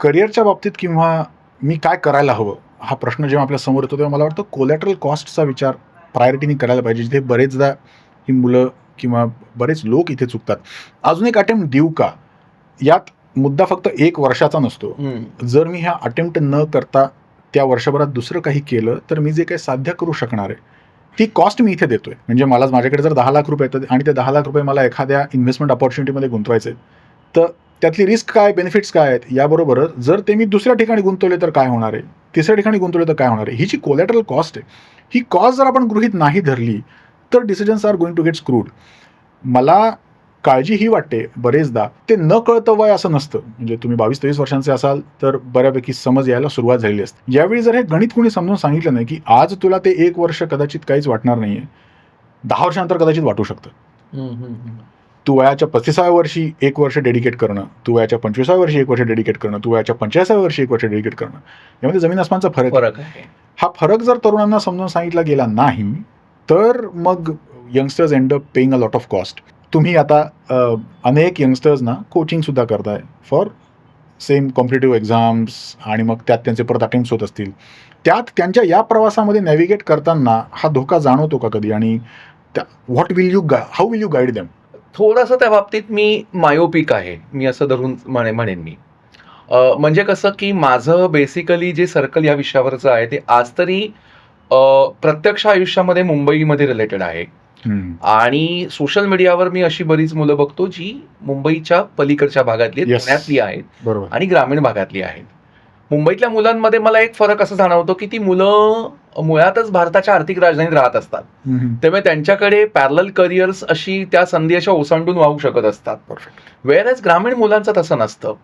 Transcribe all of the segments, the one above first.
करिअरच्या बाबतीत किंवा मी काय करायला हवं हा प्रश्न जेव्हा आपल्यासमोर येतो तेव्हा मला वाटतं कोलॅटरल कॉस्टचा विचार प्रायोरिटीने करायला पाहिजे जिथे बरेचदा ही मुलं किंवा बरेच लोक इथे चुकतात. अजून एक अटेम्प्ट देऊ का? यात मुद्दा फक्त एक वर्षाचा नसतो. जर मी ह्या अटेम्प्ट न करता त्या वर्षभरात दुसरं काही केलं तर मी जे काही साध्य करू शकणार आहे ती कॉस्ट मी इथे देतोय. म्हणजे मला माझ्याकडे जर दहा लाख रुपये येतात आणि ते दहा लाख रुपये मला एखाद्या इन्व्हेस्टमेंट ऑपॉर्च्युनिटीमध्ये गुंतवायचे आहेत, तर त्यातली रिस्क काय बेनिफिट्स काय आहेत याबरोबरच जर ते मी दुसऱ्या ठिकाणी गुंतवले तर काय होणार आहे तिसऱ्या ठिकाणी गुंतवले तर काय होणार आहे ही जी कोलॅटरल कॉस्ट आहे. ही कॉस्ट जर आपण गृहित नाही धरली तर decisions are going to get screwed मला काळजी ही वाटते बरेचदा ते न कळतं वय असं नसतं. म्हणजे तुम्ही बावीस तेवीस वर्षांचे असाल तर बऱ्यापैकी समज यायला सुरुवात झालेली असते. यावेळी जर हे गणित कोणी समजून सांगितलं नाही की आज तुला ते एक वर्ष कदाचित काहीच वाटणार नाहीये दहा वर्षानंतर कदाचित वाटू शकतं. तू वयाच्या पस्तीसाव्या वर्षी एक वर्ष डेडिकेट करणं तू वयाच्या पंचवीसाव्या वर्षी एक वर्ष डेडिकेट करणं तू वयाच्या पंचेचाळीसाव्या वर्षी एक वर्ष डेडिकेट करणं यामध्ये जमीन आसमानचा फरक. फरक आहे. हा फरक जर तरुणांना समजून सांगितला गेला नाही तर मग youngsters end up paying a lot of cost तुम्ही आता अनेक यंगस्टर्सना कोचिंगसुद्धा करताय फॉर सेम कॉम्पिटेटिव्ह एक्झाम्स आणि मग त्यात त्यांचे परत अटेम्प्ट्स होत असतील. त्यात त्यांच्या या प्रवासामध्ये नॅव्हिगेट करताना हा धोका जाणवतो का कधी? आणि त्या what will you go how will you guide them थोडंसं त्या बाबतीत मी मायोपिक आहे. मी असं धरून म्हणे म्हणेन मी. म्हणजे कसं की माझं बेसिकली जे सर्कल या विषयावरचं आहे ते आज तरी प्रत्यक्ष आयुष्यामध्ये मुंबईमध्ये रिलेटेड आहे. आणि सोशल मीडियावर मी अशी बरीच मुलं बघतो जी मुंबईच्या पलीकडच्या भागातली. पुण्यातली आहेत बरोबर. आणि ग्रामीण भागातली आहेत. मुंबईतल्या मुलांमध्ये मला एक फरक असं जाणवतो की ती मुलं मुळातच भारताच्या आर्थिक राजधानीत राहत असतात. त्यामुळे त्यांच्याकडे पॅरल करिअर्स अशी त्या संधी अशा ओसांडून वाहू शकत असतात. परफेक्ट वेळेस ग्रामीण मुलांचं तसं नसतं.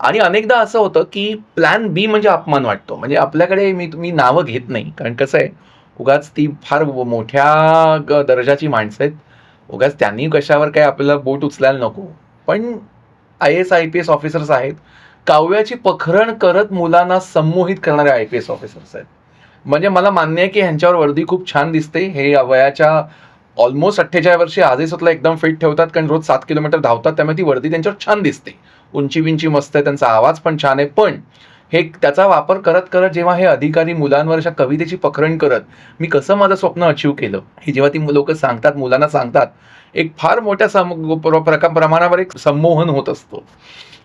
आणि अनेकदा असं होतं की प्लॅन बी म्हणजे अपमान वाटतो. म्हणजे आपल्याकडे मी मी नावं घेत नाही. कारण कसं आहे उगाच ती फार मोठ्या दर्जाची माणसं आहेत. उगाच त्यांनी कशावर काय आपल्याला बोट उचलायला नको. पण I S I P S officers आहेत. काव्याची पखरण करत मुलांना संमोहित करणारे आय पी एस ऑफिसर्स आहेत. म्हणजे मला मान्य आहे की ह्यांच्यावर वर्दी खूप छान दिसते. हे वयाच्या ऑलमोस्ट अठ्ठेचाळीस वर्षी आजही स्वतःला एकदम फिट ठेवतात कारण रोज सात किलोमीटर धावतात त्यामुळे ती वर्दी त्यांच्यावर छान दिसते. उंची विंची मस्त आहे त्यांचा आवाज पण छान आहे. पण हे त्याचा वापर करत करत जेव्हा हे अधिकारी मुलांवर अशा कवितेची पखरण करत मी कसं माझं स्वप्न अचीव केलं? हे जेव्हा ती लोक सांगतात मुलांना सांगतात एक फार मोठ्या सम प्रमाणावर एक संमोहन होत असतो.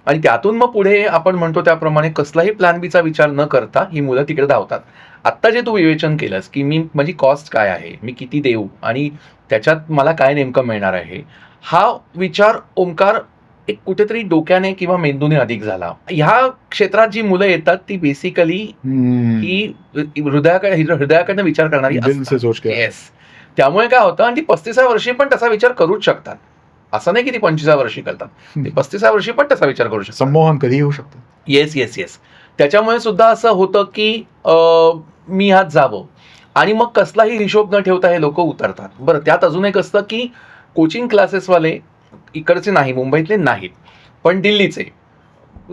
आणि त्यातून मग पुढे आपण म्हणतो त्याप्रमाणे कसलाही प्लॅन बीचा विचार न करता ही मुलं तिकडे धावतात. आत्ता जे तू विवेचन केलंस की मी माझी कॉस्ट काय आहे? मी किती देऊ? आणि त्याच्यात मला काय नेमकं मिळणार आहे? हा विचार ओंकार एक कुठेतरी डोक्याने किंवा मेंदूने अधिक झाला. ह्या क्षेत्रात जी मुलं येतात ती बेसिकली. ही हृदयाकडे हृदयाकडनं विचार करणारी येस त्यामुळे काय होतं आणि ती पस्तीसाव्या वर्षी पण तसा विचार करूच शकतात. असं नाही की ती पंचवीसाव्या वर्षी करतात. ते पस्तीसाव्या वर्षी पण तसा विचार करू शकतात. संमोहन कधीही होऊ शकतं. येस येस येस त्याच्यामुळे सुद्धा असं होतं की मी ह्यात जावं. आणि मग कसलाही हिशोब न ठेवता हे लोक उतरतात. बरं त्यात अजून एक असतं की कोचिंग क्लासेसवाले इकडचे नाही मुंबईतले नाहीत. पण दिल्लीचे.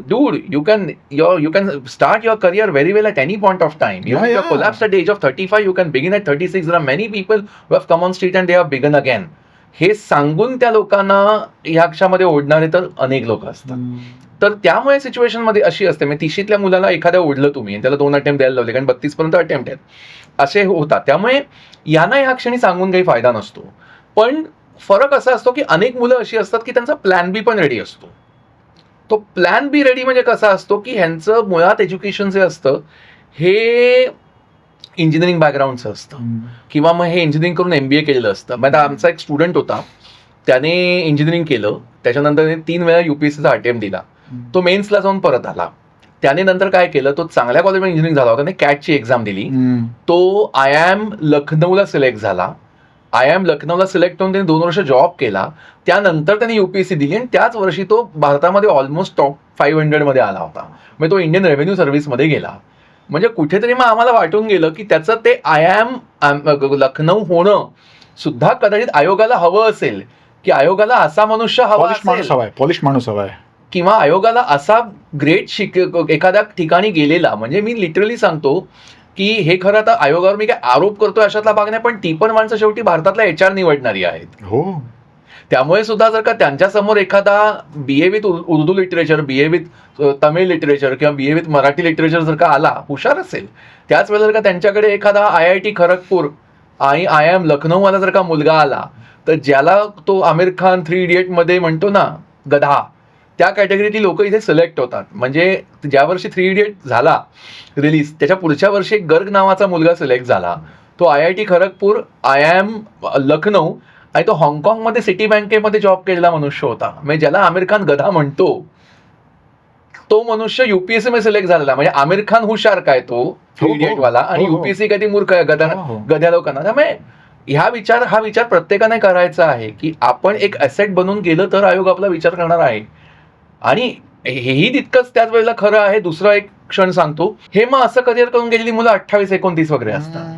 Dude you can your you can start your career very well at any point of time you. Collapse at age of thirty five you can begin at thirty six are many people who have come on street and they have begun again हे सांगून त्या लोकांना ह्या क्षामध्ये ओढणारे तर अनेक लोक असतात. तर त्यामुळे सिच्युएशनमध्ये अशी असते म्हणजे तिशीतल्या मुलाला एखाद्या ओढलं तुम्ही त्याला दोन अटेम्प्ट द्यायला लावले कारण बत्तीस पर्यंत अटेम्प्ट आहेत. असे होतात. त्यामुळे यांना ह्या क्षणी सांगून काही फायदा नसतो. पण फरक असा असतो की अनेक मुलं अशी असतात की त्यांचा प्लॅन बी पण रेडी असतो. तो प्लॅन बी रेडी म्हणजे कसा असतो की ह्यांचं मुळात एज्युकेशन जे असतं हे इंजिनिअरिंग बॅकग्राऊंडचं असतं. किंवा मग हे इंजिनिअरिंग करून एम बी ए केलेलं असतं. मग आता आमचा एक स्टुडंट होता. त्याने इंजिनिअरिंग केलं. त्याच्यानंतर त्याने तीन वेळा युपीएससीचा अटेम्प्ट दिला. तो मेन्सला जाऊन परत आला. त्याने नंतर काय केलं? तो चांगल्या कॉलेजमध्ये इंजिनिअरिंग झाला होता. त्याने कॅटची एक्झाम दिली. तो आय एम लखनौला सिलेक्ट झाला. आय एम लखनौला सिलेक्ट होऊन त्याने दोन वर्ष जॉब केला. त्यानंतर त्याने युपीएससी दिली आणि त्याच वर्षी तो भारतामध्ये ऑलमोस्ट टॉप फाईव्ह हंड्रेडमध्ये आला होता. म्हणजे तो इंडियन रेव्हेन्यू सर्व्हिसमध्ये गेला. म्हणजे कुठेतरी मग आम्हाला वाटून गेलं की त्याचं ते आय एम लखनौ होणं सुद्धा कदाचित आयोगाला हवं असेल. की आयोगाला असा मनुष्य हवा माणूस हवाय पॉलिश माणूस हवाय. किंवा आयोगाला असा ग्रेट शिक एखाद्या ठिकाणी गेलेला म्हणजे मी लिटरली सांगतो की हे खरं आता आयोगावर मी काय आरोप करतोय अशातला भाग नाही पण ती पण माणसं शेवटी भारतातल्या एच आर निवडणारी आहेत. हो. त्यामुळे सुद्धा जर का त्यांच्यासमोर एखादा B A with Urdu literature B A with Tamil literature किंवा B A with Marathi literature जर का आला हुशार असेल त्याच वेळेला जर का त्यांच्याकडे एखादा आय आय टी खरगपूर आणि आय एम लखनौवाला जर का मुलगा आला तर ज्याला तो आमिर खान थ्री इडियटमध्ये म्हणतो ना गधा त्या कॅटेगरीतली लोक इथे सिलेक्ट होतात. म्हणजे ज्या वर्षी थ्री इडियट झाला रिलीज त्याच्या पुढच्या वर्षी गर्ग नावाचा मुलगा सिलेक्ट झाला. तो I I T Kharagpur I I M Lucknow आणि तो हाँगकाँगमध्ये सिटी बँकेमध्ये जॉब केलेला मनुष्य होता. म्हणजे ज्याला आमिर खान गधा म्हणतो तो मनुष्य युपीएससी मध्ये सिलेक्ट झालेला. म्हणजे आमिर खान हुशार काय तो? हो, हो. वाला आणि हो, हो. युपीएससी कधी मूर्ख आहे? गधा. गध्या लोकांना. त्यामुळे ह्या विचार हा विचार प्रत्येकाने करायचा आहे की आपण एक ॲसेट बनून गेलं तर आयोग आपला विचार करणार आहे. आणि हेही तितकंच त्याच वेळेला खरं आहे. दुसरा एक क्षण सांगतो. हे मग असं करिअर करून गेलेली मुलं अठ्ठावीस एकोणतीस वगैरे असतात.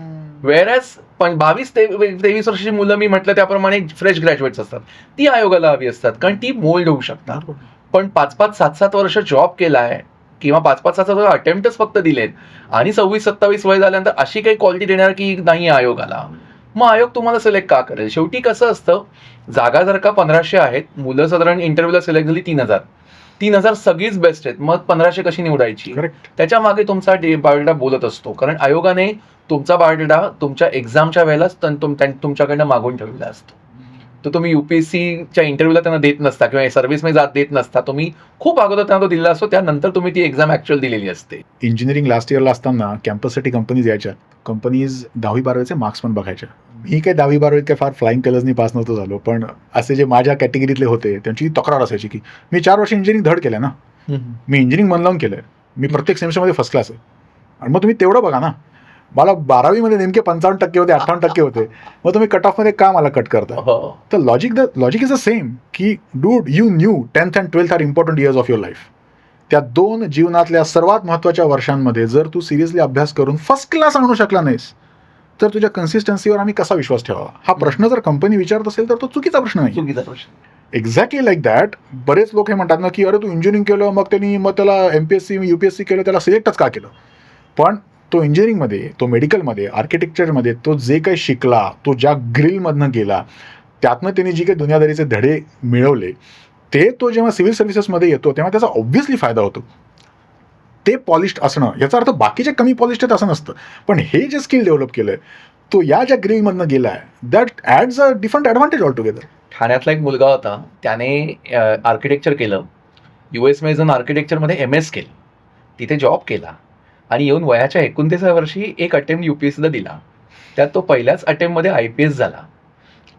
वेरॅज पण बावीस ते तेवीस वर्षाची मुलं मी म्हटलं त्याप्रमाणे फ्रेश ग्रॅज्युएट्स असतात. ती आयोगाला हवी असतात कारण ती मोल्ड होऊ शकतात. पण पाच पाच सात सात वर्ष जॉब केलाय किंवा पाच पाच सात सात वर्ष अटेम्प्टच फक्त दिलेत आणि सव्वीस सत्तावीस वय झाल्यानंतर अशी काही क्वालिटी देणार की नाही आहे आयोगाला. मग आयोग तुम्हाला सिलेक्ट का करेल? शेवटी कसं असतं जागा जर का पंधराशे आहेत मुलं साधारण इंटरव्ह्यूला सिलेक्ट झाली तीन हजार. तीन हजार सगळीच बेस्ट आहेत मग पंधराशे कशी निवडायची? त्याच्यामागे तुमचा डे- बायोडेटा बोलत असतो कारण आयोगाने तुमचा बायोडेटा तुमच्या एक्झामच्या वेळेलाच तुमच्याकडनं मागून ठेवलेला असतो. तर तुम्ही युपीएससीच्या इंटरव्ह्यूला त्यांना देत नसता किंवा सर्व्हिसमध्ये जात देत नसता. तुम्ही खूप अगोदर त्यांना तो दिलेला असतो त्यानंतर तुम्ही ती एक्झाम ऍक्च्युअल दिलेली असते. इंजिनिअरिंग लास्ट इयरला असताना कॅम्पससाठी कंपनीज यायच्या. कंपनीज दहावी बारावीचे मार्क्स पण बघायच्या. मी काही दहावी बारावीत काही फार फ्लाईंग कलर्सनी पास नव्हतो झालो पण असे जे माझ्या कॅटेगरीतले होते त्यांची तक्रार असायची की मी चार वर्ष इंजिनिअरिंग धड केलं ना. मी इंजिनिअरिंग मन लावून केलं मी प्रत्येक सेमिस्टरमध्ये फर्स्ट क्लास आहे. आणि मग तुम्ही तेवढं बघा ना. मला बारावीमध्ये नेमके पंचावन्न टक्के होते अठ्ठावन्न टक्के होते. मग तुम्ही कट ऑफमध्ये का मला कट करता? हो. तर logic the logic is the same की dude you knew tenth and twelfth are important years of your life त्या दोन जीवनातल्या सर्वात महत्त्वाच्या वर्षांमध्ये जर तू सिरियसली अभ्यास करून फर्स्ट क्लास आणू शकला नाहीस तर तुझ्या कन्सिस्टन्सीवर आम्ही कसा विश्वास ठेवावा? हा प्रश्न जर कंपनी विचारत असेल तर तो चुकीचा प्रश्न नाही चुकीचा प्रश्न. एक्झॅक्टली लाईक दॅट बरेच लोक हे म्हणतात ना की अरे तू इंजिनिअरिंग केलं मग त्यांनी मग त्याला M P S C U P S C केलं त्याला सिलेक्टच का केलं? पण तो इंजिनिअरिंगमध्ये तो मेडिकलमध्ये आर्किटेक्चरमध्ये तो जे काही शिकला तो ज्या ग्रिलमधनं गेला त्यातनं त्यांनी जी काही दुनियादारीचे धडे मिळवले ते तो जेव्हा सिव्हिल सर्व्हिसेसमध्ये येतो तेव्हा त्याचा ऑब्व्हियसली फायदा होतो. ते पॉलिश्ड असणं याचा अर्थ बाकीचे कमी पॉलिश्ड आहेत असं नसतं. पण हे जे स्किल डेव्हलप केलं आहे तो या ज्या ग्रिलमधनं गेला आहे that adds a different advantage all together ठाण्यातला एक मुलगा होता त्याने आर्किटेक्चर केलं. यू एसमध्ये जाऊन आर्किटेक्चरमध्ये एम एस केलं. तिथे जॉब केला. आणि येऊन वयाच्या एकोणतीसाव्या वर्षी एक अटेम्प्ट यू पी एस सीला दिला. त्यात तो पहिल्याच अटेम्प्टमध्ये आय पी एस झाला.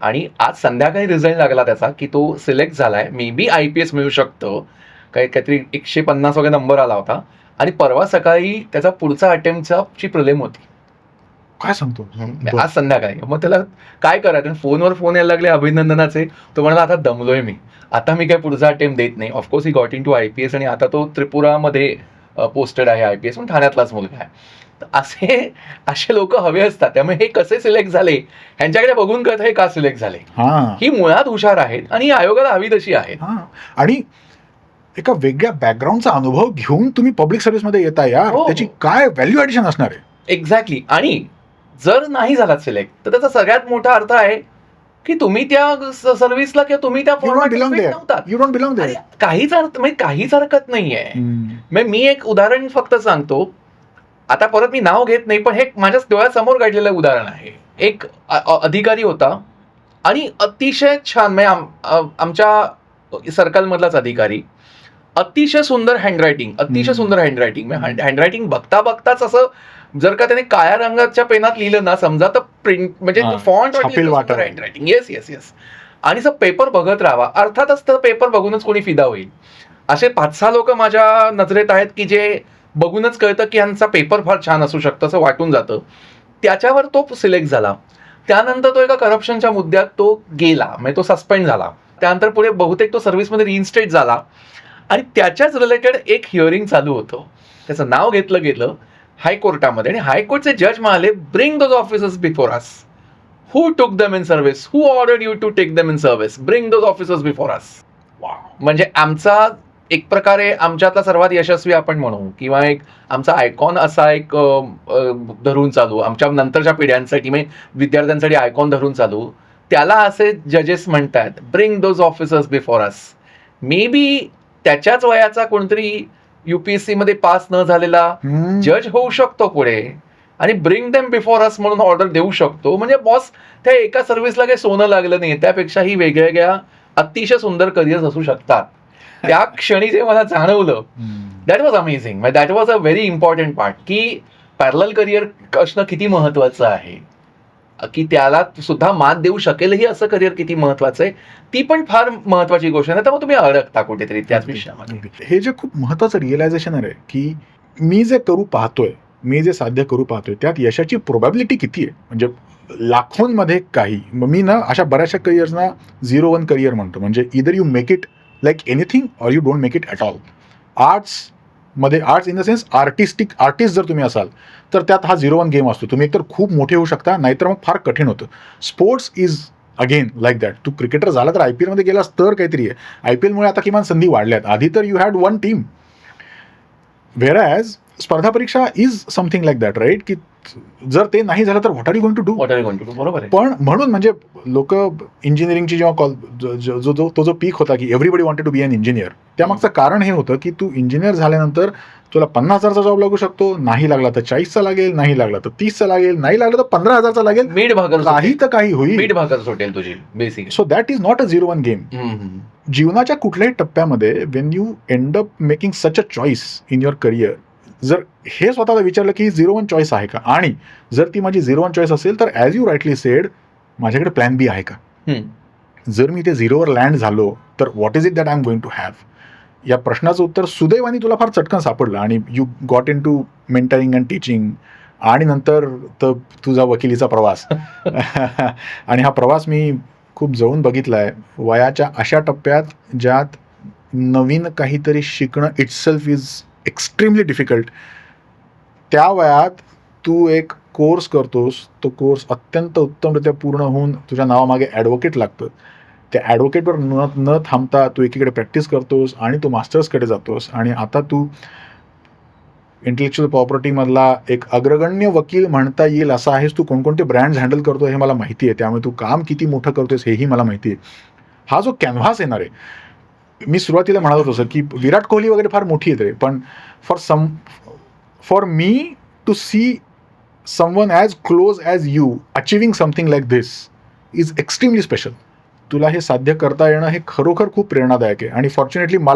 आणि आज संध्याकाळी रिझल्ट लागला त्याचा की तो सिलेक्ट झालाय. Maybe I P S मिळू शकतो. काही काहीतरी एकशे पन्नास वगैरे नंबर आला होता. आणि परवा सकाळी त्याचा पुढचा अटेम्प्टचा ची प्रॉब्लेम होती. काय सांगतो? बरं. आज संध्याकाळी. मग त्याला काय करायचं? फोनवर फोन यायला लागले अभिनंदनाचे. तो म्हणाला आता दमलोय मी. आता मी काय पुढचा अटेम्प्ट देत नाही. Of course he got into I P S आणि आता तो त्रिपुरामध्ये पोस्टेड आहे आय पी एस ठाण्यातलाच मुलगा आहे. तर असे असे लोक हवे असतात. त्यामुळे हे कसे सिलेक्ट झाले? ह्यांच्याकडे बघून कळत हे का सिलेक्ट झाले? हां. मुळात हुशार आहेत आणि ही आयोगाला हवी तशी आहेत. हां. आणि एका वेगळ्या बॅकग्राऊंडचा अनुभव घेऊन तुम्ही पब्लिक सर्व्हिसमध्ये येता यार. हो. त्याची काय व्हॅल्यू ॲडिशन असणार आहे? एक्झॅक्टली आणि जर नाही झालात सिलेक्ट तर त्याचा सगळ्यात मोठा अर्थ आहे की तुम्ही त्या सर्व्हिसला किंवा तुम्ही त्या देअर काहीच अर्थ म्हणजे काहीच हरकत नाहीये. म्हणजे मी एक उदाहरण फक्त सांगतो. आता परत मी नाव घेत नाही पण हे माझ्या डोळ्यासमोर घडलेलं उदाहरण आहे. एक अधिकारी होता आणि अतिशय छान म्हणजे आमच्या सर्कलमधलाच अधिकारी. अतिशय सुंदर हँडरायटिंग अतिशय. सुंदर हँडरायटिंग हँडरायटिंग बघता बघताच असं जर का त्याने काळ्या रंगाच्या पेनात लिहिलं ना समजा तर प्रिंट म्हणजे फॉन्ट छापील वाटत. हँडरायटिंग येस येस येस आणि असं पेपर बघत राहावा. अर्थातच तर पेपर बघूनच कोणी फिदा होईल. असे पाच सहा लोक माझ्या नजरेत आहेत की जे बघूनच कळतं की यांचा पेपर फार छान असू शकतं असं वाटून जातं. त्याच्यावर तो सिलेक्ट झाला. त्यानंतर तो एका करप्शनच्या मुद्द्यात तो गेला म्हणजे तो सस्पेंड झाला. त्यानंतर पुढे बहुतेक तो सर्व्हिसमध्ये रिइन्स्टेट झाला. आणि त्याच्याच रिलेटेड एक हिअरिंग चालू होतं. त्याचं नाव घेतलं गेलं हायकोर्टामध्ये. आणि हायकोर्टचे जज म्हणाले bring those officers before us who took them in service who order you to take them in service bring those officers before us म्हणजे आमचा एक प्रकारे आमच्यातला सर्वात यशस्वी आपण म्हणू किंवा एक आमचा आयकॉन असा एक धरून चालू आमच्या नंतरच्या पिढ्यांसाठी म्हणजे विद्यार्थ्यांसाठी आयकॉन धरून चालू. त्याला असे जजेस म्हणतात bring those officers before us maybe त्याच्याच वयाचा कोणतरी युपीएससी मध्ये पास न झालेला. जज होऊ शकतो पुढे. आणि ब्रिंग देम बिफोर अस म्हणून ऑर्डर देऊ शकतो. म्हणजे बॉस त्या एका सर्व्हिसला काही सोनं लागलं नाही. त्यापेक्षाही वेगवेगळ्या अतिशय सुंदर करिअर्स असू शकतात. त्या क्षणी जे मला जाणवलं. That was amazing that was a very important part की पॅरल करिअर असणं किती महत्वाचं आहे. की त्याला सुद्धा मात देऊ शकेलही असं करिअर किती महत्वाचं आहे ती पण फार महत्वाची गोष्ट आहे. तर मग तुम्ही अडकता कुठेतरी त्याच विषयामध्ये. हे जे खूप महत्वाचं रिअलायझेशन आहे की मी जे करू पाहतोय मी जे साध्य करू पाहतोय त्यात यशाची प्रोबॅबिलिटी किती आहे? म्हणजे लाखोंमध्ये काही. मग मी ना अशा बऱ्याचशा करिअर्सना झिरो वन करिअर म्हणतो. म्हणजे either you make it like anything or you don't make it at all मध्ये arts in the sense artistic artist जर तुम्ही असाल तर त्यात हा झिरो वन गेम असतो. तुम्ही एकतर खूप मोठे होऊ शकता नाहीतर मग फार कठीण होतं. Sports is again like that Tu cricketer झाला तर आय पी एलमध्ये गेलास तर काहीतरी आहे. आय पी एलमुळे आता किमान संधी वाढल्यात. आधी तर you had one team whereas स्पर्धा परीक्षा is something like that right की जर ते नाही झालं तर what are you going to do what are going to do बरोबर आहे. पण म्हणून म्हणजे लोक इंजिनिअरिंगची जेव्हा कॉल जो जो तो जो पीक होता की everybody wanted to be an engineer त्यामागचं कारण हे होतं की तू इंजिनियर झाल्यानंतर तुला पन्नास हजारचा जॉब लागू शकतो नाही लागला तर चाळीसचा लागेल नाही लागला तर तीसचा लागेल नाही लागला तर पंधरा हजारचा लागेल. मीड भाकर काही तर काही होईल. मीड भाकर सुटेल तुझी basic so that is not a zero one game जीवनाच्या कुठल्याही टप्प्यामध्ये when you end up making such a choice in your career जर हे स्वतःला विचारलं की झिरो वन चॉईस आहे का? आणि जर ती माझी झिरो वन चॉईस असेल तर ॲज यू राईटली सेड माझ्याकडे प्लॅन बी आहे का? जर मी ते झिरोवर लँड झालो तर what is it that I am going to have या प्रश्नाचं उत्तर सुदैवाने तुला फार चटकन सापडलं आणि you got into mentoring and teaching आणि नंतर तर तुझा वकिलीचा प्रवास. आणि हा प्रवास मी खूप जवळून बघितला आहे वयाच्या अशा टप्प्यात ज्यात नवीन काहीतरी शिकणं इटसेल्फ इज एक्स्ट्रीमली डिफिकल्ट त्या वयात तू एक कोर्स करतोस. तो कोर्स अत्यंत उत्तमरित्या पूर्ण होऊन तुझ्या नावामागे ॲडव्होकेट लागतं त्या ॲडव्होकेटवर न न थांबता तू एकीकडे प्रॅक्टिस करतोस आणि तू मास्टर्सकडे जातोस. आणि आता तू इंटेलेक्च्युअल प्रॉपर्टीमधला एक अग्रगण्य वकील म्हणता येईल असा आहेस तू. कोणकोणते ब्रँड्स हँडल करतो हे मला माहिती आहे. त्यामुळे तू काम किती मोठं करतोस हेही मला माहिती आहे. हा जो कॅनव्हास येणार आहे मी सुरुवातीला म्हणत होतो सर की विराट कोहली वगैरे फार मोठी येते पण for some for me to see someone as close as you achieving something like this is extremely special तुला हे साध्य करता येणं हे खरोखर खूप प्रेरणादायक आहे आणि फॉर्च्युनेटली मला